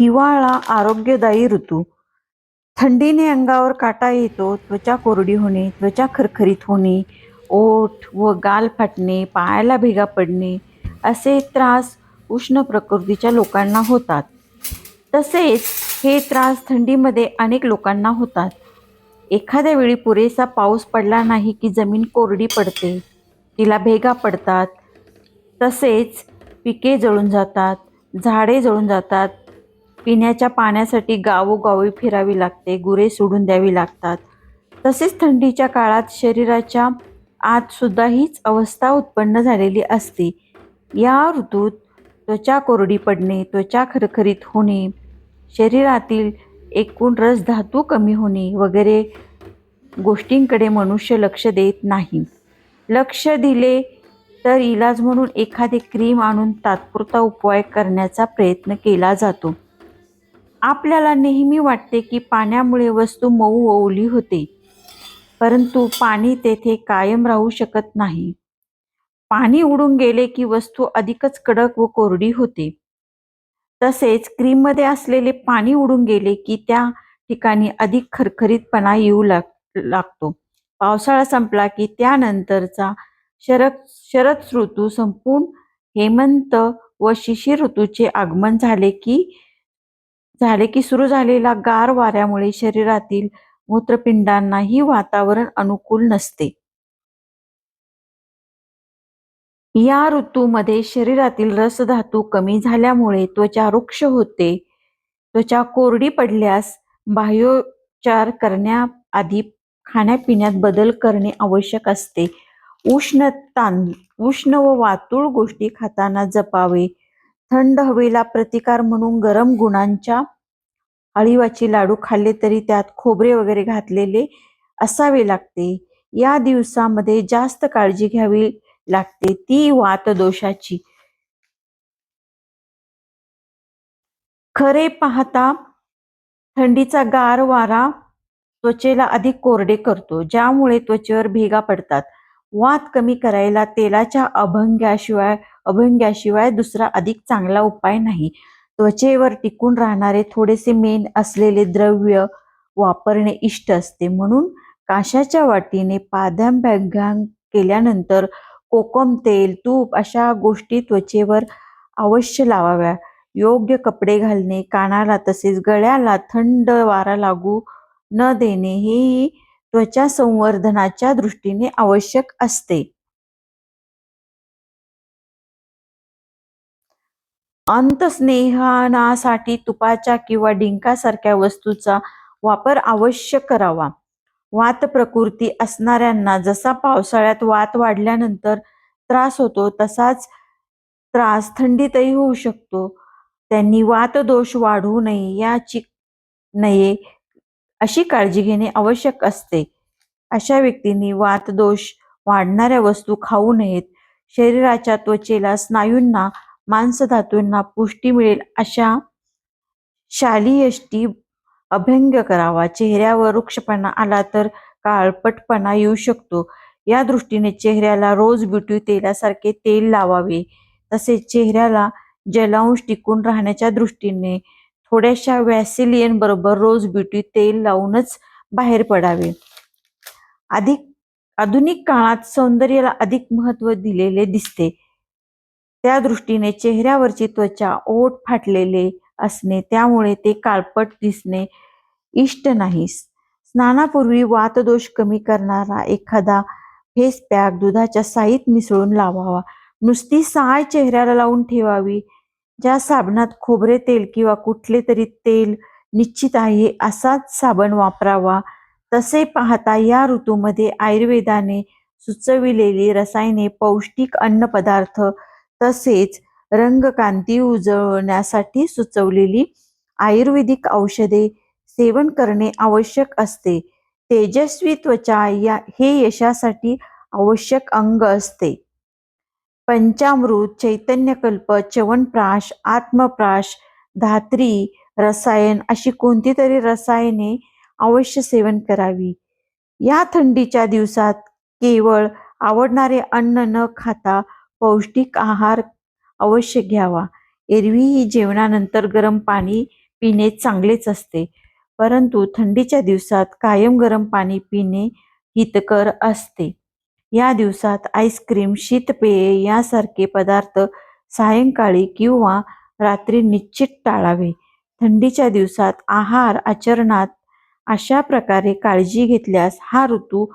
हिवाळा आरोग्यदायी ऋतू. थंडीने अंगावर काटा येतो त्वचा कोरडी होणे त्वचा खरखरीत होणे ओठ व गाल फाटणे पायाला भेगा पडणे असे त्रास उष्ण प्रकृतीच्या लोकांना होतात. तसेच हे त्रास थंडीमध्ये अनेक लोकांना होतात. एखाद्या वेळी पुरेसा पाऊस पडला नाही की जमीन कोरडी पडते तिला भेगा पडतात. तसेच पिके जळून जातात झाडे जळून जातात पिण्याच्या पाण्यासाठी गावोगावी फिरावी लागते गुरे सोडून द्यावी लागतात. तसेच थंडीच्या काळात शरीराच्या आतसुद्धा हीच अवस्था उत्पन्न झालेली असते. या ऋतूत त्वचा कोरडी पडणे त्वचा खरखरीत होणे शरीरातील एकूण रस धातू कमी होणे वगैरे गोष्टींकडे मनुष्य लक्ष देत नाही. लक्ष दिले तर इलाज म्हणून एखादी क्रीम आणून तात्पुरता उपाय करण्याचा प्रयत्न केला जातो. आपल्याला नेहमी वाटते की पाण्यामुळे वस्तू मऊ ओवली होते. परंतु पाणी तेथे कायम राहू शकत नाही. पाणी उडून गेले की वस्तू अधिकच कडक व कोरडी होते. तसेच क्रीममध्ये असलेले पाणी उडून गेले की त्या ठिकाणी अधिक खरखरीतपणा येऊ लाग लागतो. पावसाळा संपला की त्यानंतरचा शरद शरद ऋतू संपून हेमंत व शिशिर ऋतूचे आगमन झाले की झाले की सुरू झालेल्या गार वाऱ्यामुळे शरीरातील मूत्रपिंडांनाही वातावरण अनुकूल नसते. या ऋतूमध्ये शरीरातील रसधातू कमी झाल्यामुळे त्वचा रुक्ष होते. त्वचा कोरडी पडल्यास बाह्योपचार करण्याआधी खाण्यापिण्यात बदल करणे आवश्यक असते. उष्ण तां उष्ण व वातुळ गोष्टी खाताना जपावे. थंड हवेला प्रतिकार म्हणून गरम गुणांच्या अळीवाचे लाडू खाल्ले तरी त्यात खोबरे वगैरे घातलेले असावे लागते. या दिवसामध्ये जास्त काळजी घ्यावी लागते. ती वात दोषाची. खरे पाहता थंडीचा गार वारा त्वचेला अधिक कोरडे करतो. ज्यामुळे त्वचेवर भेगा पडतात. वात कमी करायला तेलाच्या अभंग्याशिवाय अभंग्याशिवाय दुसरा अधिक चांगला उपाय नाही. त्वचेवर टिकून राहणारे थोडेसे मेन असलेले द्रव्य वापरणे इष्ट असते. म्हणून काशाच्या वाटीने पाद्यांभ्यांग केल्यानंतर कोकम तेल तूप अशा गोष्टी त्वचेवर अवश्य लावाव्या. योग्य कपडे घालणे कानाला तसेच गळ्याला थंड वारा लागू न देणे हेही त्वचा संवर्धनाच्या दृष्टीने आवश्यक असते. अंतस्नेहनासाठी तुपाच्या किंवा डिंकासारख्या वस्तूचा वापर अवश्य करावा. वात प्रकृती असणाऱ्यांना जसा पावसाळ्यात वात वाढल्यानंतर त्रास होतो तसाच त्रास थंडीतही होऊ शकतो. त्यांनी वातदोष वाढू नये याची नये अशी काळजी घेणे आवश्यक असते. अशा व्यक्तींनी वातदोष वाढणाऱ्या वस्तू खाऊ नयेत. शरीराच्या त्वचेला स्नायूंना मांसधातूंना पुष्टी मिळेल अशा शालीयष्टी अभ्यंग करावा. चेहऱ्यावर वृक्षपणा आला तर काळपटपणा येऊ शकतो. या दृष्टीने चेहऱ्याला रोज ब्युटी तेलासारखे तेल लावावे. तसेच चेहऱ्याला जलांश टिकून राहण्याच्या दृष्टीने थोड्याशा वॅसिलियन बरोबर रोज ब्युटी तेल लावूनच बाहेर पडावे. अधिक आधुनिक काळात सौंदर्याला अधिक महत्त्व दिलेले दिसते. त्या दृष्टीने चेहऱ्यावरची त्वचा ओठ फाटलेले असणे त्यामुळे ते काळपट दिसणे इष्ट नाही. स्नानापूर्वी वातदोष कमी करणारा एखादा फेस पॅक दुधाच्या साईत मिसळून लावावा. नुसती साय चेहऱ्याला लावून ठेवावी. ज्या साबणात खोबरे तेल किंवा कुठले तरी तेल निश्चित आहे असाच साबण वापरावा. तसे पाहता या ऋतूमध्ये आयुर्वेदाने सुचविलेली रसायने पौष्टिक अन्नपदार्थ तसेच रंगकांती उजळण्यासाठी सुचवलेली आयुर्वेदिक औषधे सेवन करणे आवश्यक असते. तेजस्वी त्वचा या हे यशासाठी आवश्यक अंग असते. पंचामृत चैतन्यकल्प च्यवनप्राश आत्मप्राश धात्री रसायन अशी कोणती तरी रसायने अवश्य सेवन करावी. या थंडीच्या दिवसात केवळ आवडणारे अन्न न खाता पौष्टिक आहार अवश्य घ्यावा. एरवीही जेवणानंतर गरम पाणी पिणे चांगलेच असते. परंतु थंडीच्या दिवसात कायम गरम पाणी पिणे हितकर असते. या दिवसात आईस्क्रीम शीतपेये यासारखे पदार्थ सायंकाळी किंवा रात्री निश्चित टाळावे. थंडीच्या दिवसात आहार आचरणात अशा प्रकारे काळजी घेतल्यास हा ऋतू